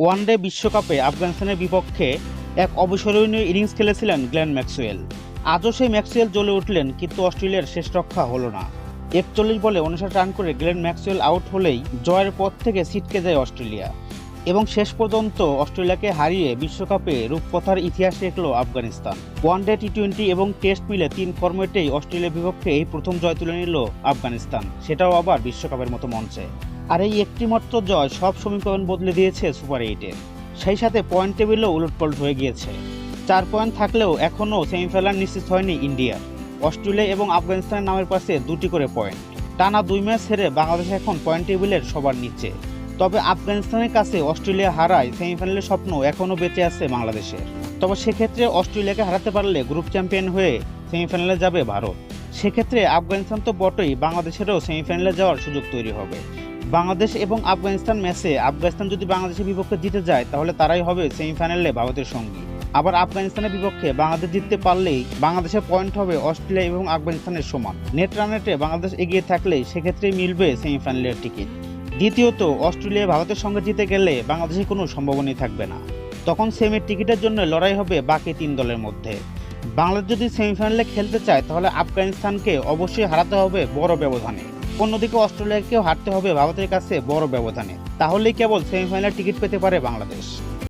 One day বিশ্বকাপে আফগানিস্তানের বিপক্ষে এক অবিস্মরণীয় ইনিংস খেলেছিলেন গ্লেন ম্যাক্সওয়েল। আজও সেই ম্যাক্সওয়েল জ্বলে উঠলেন, কিন্তু অস্ট্রেলিয়ার শেষ রক্ষা হলো না। একচল্লিশ বলে উনষাট রান করে গ্লেন ম্যাক্সওয়েল আউট হলেই জয়ের পথ থেকে ছিটকে যায় অস্ট্রেলিয়া। এবং শেষ পর্যন্ত অস্ট্রেলিয়াকে হারিয়ে বিশ্বকাপে রূপকথার ইতিহাস লিখল Afghanistan. One day T twenty এবং টেস্ট মিলে তিন ফর্মেটেই অস্ট্রেলিয়ার বিপক্ষে এই প্রথম জয় তুলে নিল আফগানিস্তান। সেটাও আবার বিশ্বকাপের মতো মঞ্চে। আর এই একটিমাত্র জয় সব সমীকরণ বদলে দিয়েছে সুপার এইটের সেই সাথে পয়েন্ট টেবিলও উলটপালট হয়ে গিয়েছে। চার পয়েন্ট থাকলেও এখনও সেমিফাইনাল নিশ্চিত হয়নি ইন্ডিয়া অস্ট্রেলিয়া এবং আফগানিস্তানের নামের পাশে দুটি করে পয়েন্ট টানা দুই ম্যাচ হেরে বাংলাদেশ এখন পয়েন্ট টেবিলের সবার নিচে। তবে আফগানিস্তানের কাছে অস্ট্রেলিয়া হারায় সেমিফাইনালের স্বপ্ন এখনও বেঁচে আছে বাংলাদেশের। তবে সেক্ষেত্রে অস্ট্রেলিয়াকে হারাতে পারলে গ্রুপ চ্যাম্পিয়ন হয়ে সেমিফাইনালে যাবে ভারত। সেক্ষেত্রে আফগানিস্তান তো বটেই বাংলাদেশেরও সেমিফাইনালে যাওয়ার সুযোগ তৈরি হবে। বাংলাদেশ এবং আফগানিস্তান ম্যাচে আফগানিস্তান যদি বাংলাদেশের বিপক্ষে জিতে যায়, তাহলে তারাই হবে সেমিফাইনালে ভারতের সঙ্গী। আবার আফগানিস্তানের বিপক্ষে বাংলাদেশ জিততে পারলেই বাংলাদেশের পয়েন্ট হবে অস্ট্রেলিয়া এবং আফগানিস্তানের সমান। নেট রানেটে বাংলাদেশ এগিয়ে থাকলেই সেক্ষেত্রেই মিলবে সেমিফাইনালের টিকিট। দ্বিতীয়ত, অস্ট্রেলিয়া ভারতের সঙ্গে জিতে গেলে বাংলাদেশের কোনো সম্ভাবনাই থাকবে না। তখন সেমির টিকিটের জন্য লড়াই হবে বাকি তিন দলের মধ্যে। বাংলাদেশ যদি সেমিফাইনালে খেলতে চায়, তাহলে আফগানিস্তানকে অবশ্যই হারাতে হবে বড় ব্যবধানে। অন্যদিকে অস্ট্রেলিয়াকেও হারতে হবে ভারতের কাছে বড় ব্যবধানে। তাহলেই কেবল সেমিফাইনাল টিকিট পেতে পারে বাংলাদেশ।